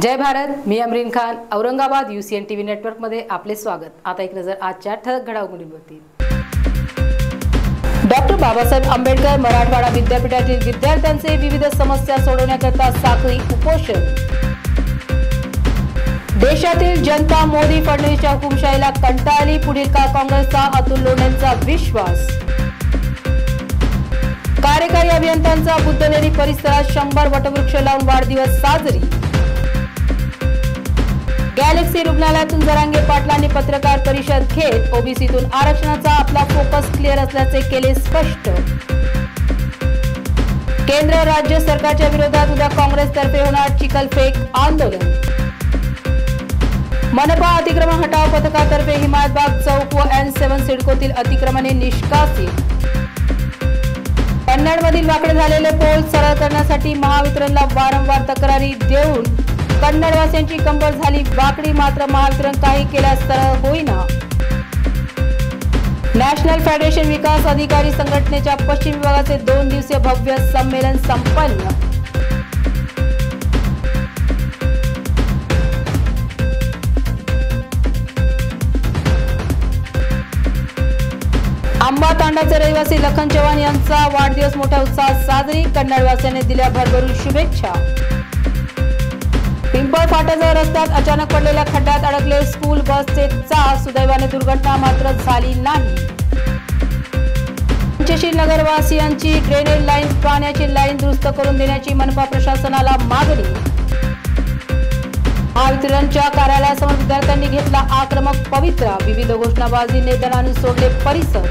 जय भारत मी Amreen Khan Aurangabad UCN TV नेटवर्कमध्ये आपले स्वागत. आता एक नजर आजच्या ठळक घडामोडींवरती. डॉक्टर बाबासाहेब आंबेडकर मराठवाडा विद्यापीठातील विद्यार्थ्यांचे विविध समस्या सोडवण्याकरता साखळी उपोषण. देशातील जनता मोदी फडणवीसच्या हुकुमशाहीला कंटाळली पुढील काळ काँग्रेसचा अतुल लोणेंचा विश्वास. कार्यकारी अभियंत्यांचा बुद्धनेरी परिसरात शंभर वटवृक्ष लावून वाढदिवस साजरी. गॅलेक्सी रुग्णालयातून जरांगे पाटलांनी पत्रकार परिषद घेत ओबीसीतून आरक्षणाचा आपला फोकस क्लिअर असल्याचे केले स्पष्ट. केंद्र राज्य सरकारच्या विरोधात उद्या काँग्रेसतर्फे होणार चिखलफेक आंदोलन. मनपा अतिक्रमण हटाव पथकातर्फे हिमायतबाग चौक व एन सेव्हन सिडकोतील अतिक्रमणे निष्कासित. कन्नडमधील वाकडे झालेले पोल सरळ करण्यासाठी महावितरणला वारंवार तक्रारी देऊन कन्नडवासियांची कंबर झाली वाकडी मात्र महावितरण काही केल्यास सरळ होईना. नॅशनल फेडरेशन विकास अधिकारी संघटनेच्या पश्चिम विभागाचे दोन दिवसीय भव्य संमेलन संपन्न. आंबा तांडाचे रहिवासी लखन चव्हाण यांचा वाढदिवस मोठ्या उत्साहात साजरी. कन्नडवासियांनी दिल्या भरभरून शुभेच्छा. फाट्याजवळ रस्त्यात अचानक पडलेल्या खड्ड्यात अडकले स्कूल बसचे चाक सुदैवाने दुर्घटना मात्र झाली नाही. पंचशील नगरवासियांची ड्रेनेज लाईन पाण्याची लाईन दुरुस्त करून देण्याची मनपा प्रशासनाला मागणी. महावितरणच्या कार्यालयासमोर विद्यार्थ्यांनी घेतला आक्रमक पवित्रा विविध घोषणाबाजी नेत्यांना सोडले परिसर.